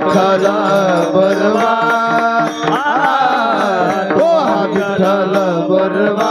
विठ्ठल बरवा तो हा विठ्ठल बरवा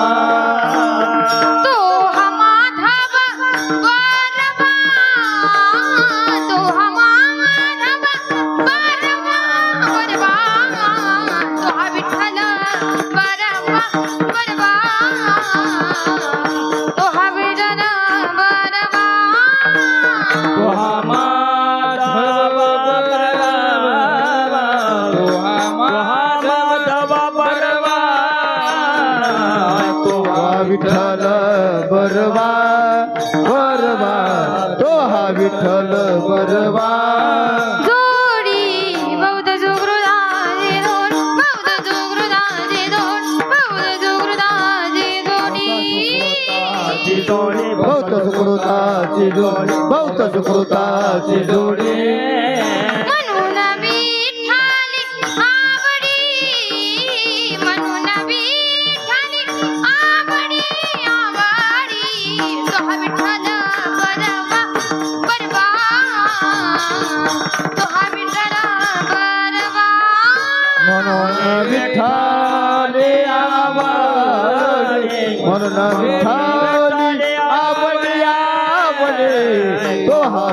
विठ्ठल बरवा बरवा तोहा विठ्ठल बरवा. बहुत सुकृताची जोडी बहुत सुकृताची जोडी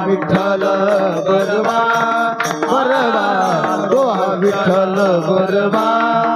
વિઠ્ઠલ બરવા બરવા ગોહા વિઠ્ઠલ બરવા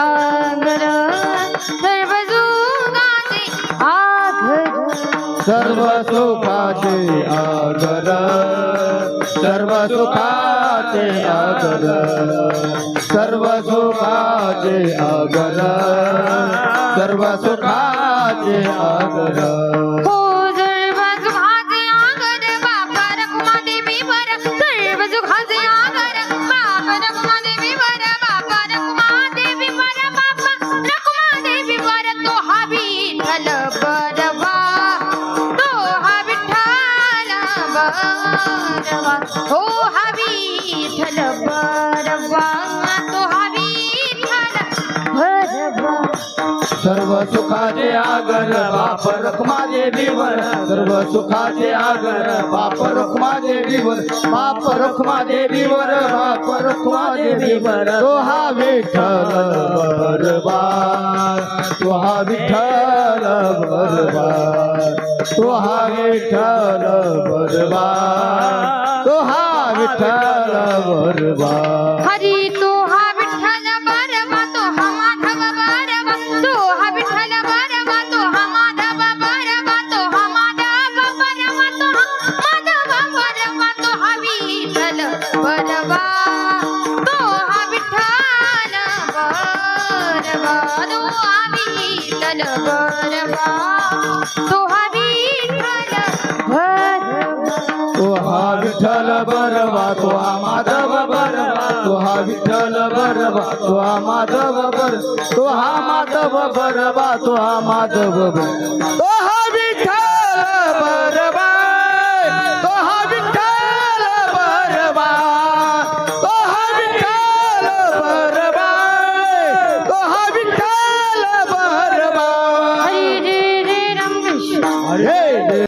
सुखाचे आगर सर्व सुखाचे आगर सर्व सुखाचे आगर सर्व सुखाचे आगर सर्व सुखाचे आगर सर्व सुखाचे आगर हो सर्व सुखाचे आगर बाप रखमा देवीवर सर्व सुखाचे आगर बाप रखमा देवीवर बाप रखमा देवीवर बाप रखमा देवीवर तो हा विठ्ठल बरबार तो हा विठ्ठल बरबार तो हा विठ्ठल बरबार तो हा विठ्ठल बरबा हरी तो हा विठ्ठल बरवा तो हा माधव बरवा तो हा विठ्ठल बरवा तो हा माधव बरवा तो हा माधव बरवा तो हा माधव बरवा तो हा विठ्ठल बरवा तो हा विठ्ठल बरवा तो हा विठ्ठल बरवा तो हा तुहा माधव बरवा तुहा विठ्ठल बरवा तुहा माधव बर तुहा माधव बरवा तुहा माधव बर.